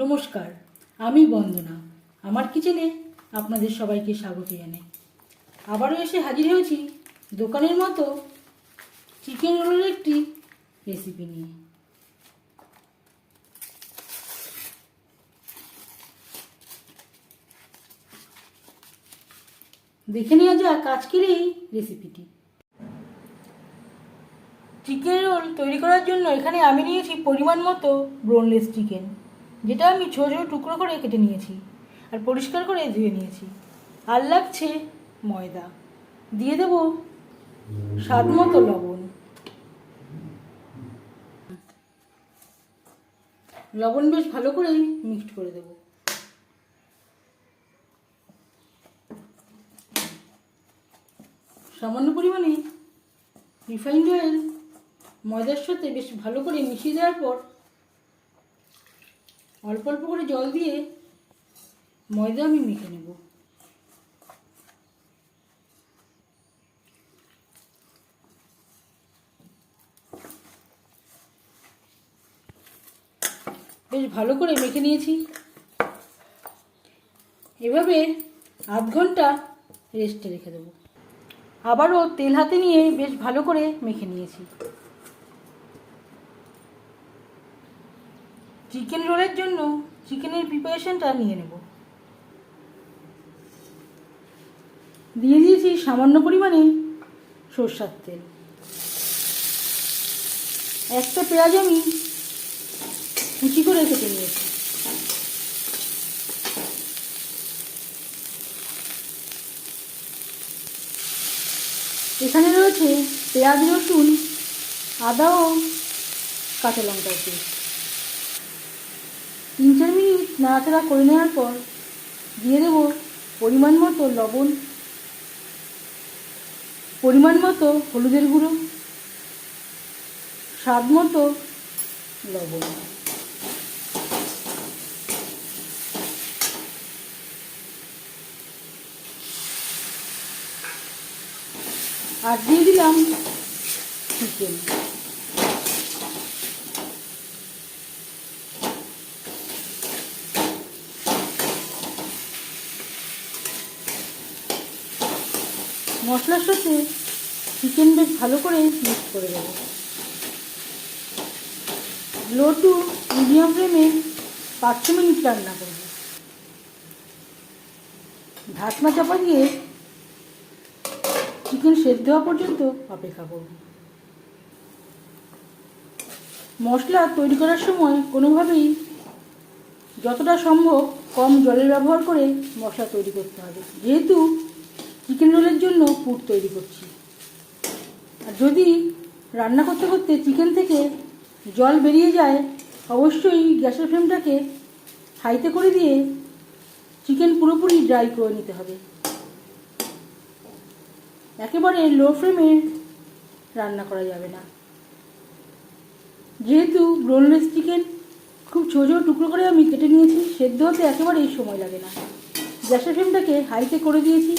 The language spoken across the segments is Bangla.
নমস্কার, আমি বন্দনা। আমার কিচেনে আপনাদের সবাইকে স্বাগত জানাই। আবারও এসে হাজির হয়েছি দোকানের মতো চিকেন রোলের একটি রেসিপি নিয়ে। দেখে নেওয়া যাক আজকের এই রেসিপিটি চিকেন রোল তৈরি করার জন্য এখানে আমি নিয়েছি পরিমাণ মতো ব্রোনলেস চিকেন যেটা আমি ছোটো ছোটো টুকরো করে কেটে নিয়েছি আর পরিষ্কার করে ধুয়ে নিয়েছি। আর লাগছে ময়দা। দিয়ে দেব স্বাদ মতো লবণ। লবণ বেশ ভালো করেই মিক্সড করে দেব। সামান্য পরিমাণে রিফাইন্ড অয়েল ময়দার সাথে বেশ ভালো করে মিশিয়ে দেওয়ার পর অল্প অল্প করে জল দিয়ে ময়দা আমি মেখে নেব। বেশ ভালো করে মেখে নিয়েছি। এভাবে আধ ঘণ্টা রেস্টে রেখে দেবো। আবারও তেল হাতে নিয়ে বেশ ভালো করে মেখে নিয়েছি। চিকেন রোলের জন্য চিকেনের প্রিপারেশনটা নিয়ে নেব। দিয়ে দিয়েছি সামান্য পরিমাণে সর্ষার তেল। একটা পেঁয়াজ আমি কুচি করে কেটে নিয়েছি। এখানে রয়েছে পেঁয়াজ রসুন, আদা ও কাঁচা লঙ্কার পেস্ট নাড়াচাড়া করে নেওয়ার পর দিয়ে দেব পরিমাণ মতো লবণ, পরিমাণ মতো হলুদের গুঁড়ো, স্বাদ মতো লবণ। আর দিয়ে দিলাম চিকেন। মশলার সাথে চিকেন বেশ ভালো করে মিক্স করে দেবো লো টু মিডিয়াম ফ্লেমে পাঁচ ছ মিনিট রান্না করব। ঢাকনা চাপা দিয়ে চিকেন সেদ্ধ হওয়া পর্যন্ত অপেক্ষা করব। মশলা তৈরি করার সময় কোনোভাবেই যতটা সম্ভব কম জলের ব্যবহার করে মশলা তৈরি করতে হবে। যেহেতু চিকেন রোলের জন্য পুর তৈরি করছি। আর যদি রান্না করতে করতে চিকেন থেকে জল বেরিয়ে যায়, অবশ্যই গ্যাসের ফ্লেমটাকে হাইতে করে দিয়ে চিকেন পুরোপুরি ড্রাই করে নিতে হবে। একেবারে লো ফ্লেমে রান্না করা যাবে না। যেহেতু ব্রোনলেস চিকেন খুব ছোটো ছোটো টুকরো করে আমি কেটে নিয়েছি, সেদ্ধ হতে একেবারেই সময় লাগে না। গ্যাসের ফ্লেমটাকে হাইতে করে দিয়েছি।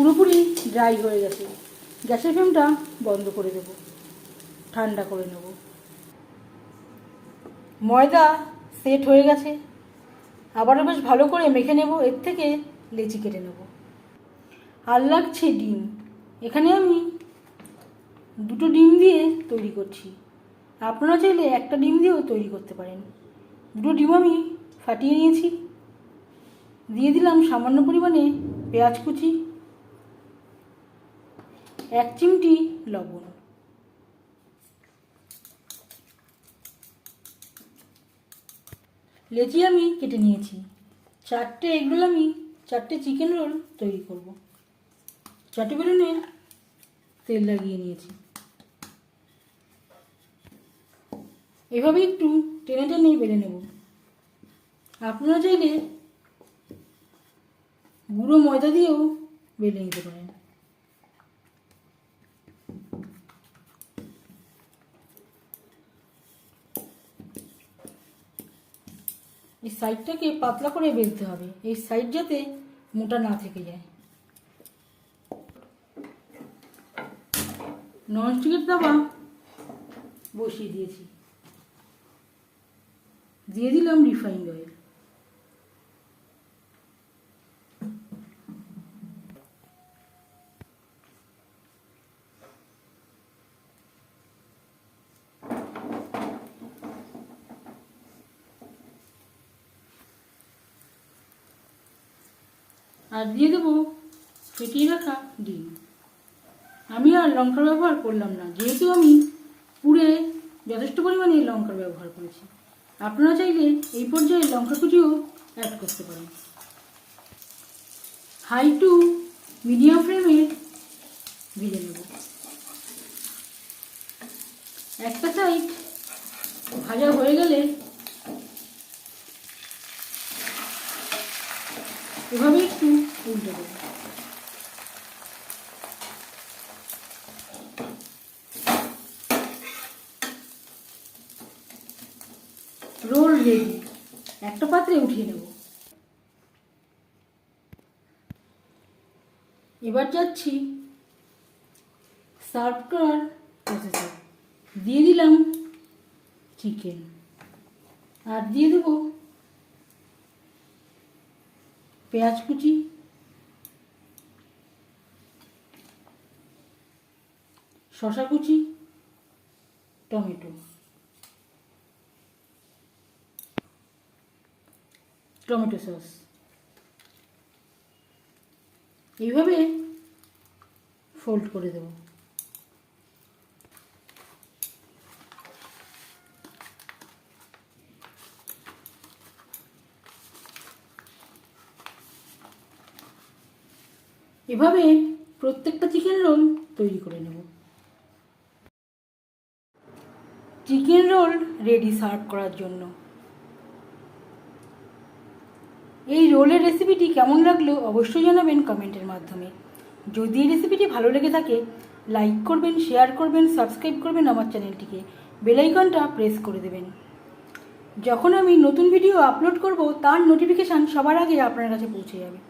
পুরোপুরি ড্রাই হয়ে গেছে। গ্যাসের ফ্লেমটা বন্ধ করে দেব। ঠান্ডা করে নেব। ময়দা সেট হয়ে গেছে। আবারও বেশ ভালো করে মেখে নেব। এর থেকে লেচি কেটে নেব। আর লাগছে ডিম। এখানে আমি দুটো ডিম দিয়ে তৈরি করছি। আপনারা চাইলে একটা ডিম দিয়েও তৈরি করতে পারেন। দুটো ডিম আমি ফাটিয়ে নিয়েছি। দিয়ে দিলাম সামান্য পরিমাণে পেঁয়াজ কুচি। এক চিমটি লবণ। লেচি আমি কেটে নিয়েছি। চারটে এগরোল আমি, চারটে চিকেন রোল তৈরি করব। চারটে বেলুনে তেল লাগিয়ে নিয়েছি। এভাবে একটু টেনে টেনে বেলে নেব। আপনারা চাইলে গুঁড়ো ময়দা দিয়েও বেলে নিতে পারেন। এই সাইডটাকে পাতলা করে বেলতে হবে। এই সাইড যাতে মোটা না থেকে যায়। ননস্টিকের তাওয়া বসিয়ে দিয়েছি। দিয়ে দিলাম রিফাইন্ড অয়েল আর দিয়ে দেবো ফেটিয়ে রাখা ডিম। আমি আর লঙ্কার ব্যবহার করলাম না, যেহেতু আমি পুরে যথেষ্ট পরিমাণে লঙ্কার ব্যবহার করেছি। আপনারা চাইলে এই পর্যায়ে লঙ্কা কুচিও অ্যাড করতে পারেন। হাই টু মিডিয়াম ফ্লেমে ভেজে নেব। একটা সাইড ভাজা হয়ে গেলে এভাবে একটু উল্টে দেবো। Roll ready. একটা পাত্রে উঠিয়ে নেব। এবার যাচ্ছি সার্ভ করার প্রসেসে দিয়ে দিলাম চিকেন আর দিয়ে দেব পেঁয়াজ কুচি। শশা কুচি। টমেটো। Tomato sauce. এইভাবে ফোল্ড করে দেব। এভাবে প্রত্যেকটা চিকেন রোল তৈরি করে নেব। চিকেন রোল রেডি সার্ভ করার জন্য। এই রোলের রেসিপিটি কেমন লাগল অবশ্যই জানাবেন কমেন্টের মাধ্যমে। যদি এই রেসিপিটি ভালো লেগে থাকে লাইক করবেন শেয়ার করবেন সাবস্ক্রাইব করবেন আমার চ্যানেলটিকে। বেলাইকনটা প্রেস করে দেবেন। যখন আমি নতুন ভিডিও আপলোড করব, তার নোটিফিকেশান সবার আগে আপনার কাছে পৌঁছে যাবে।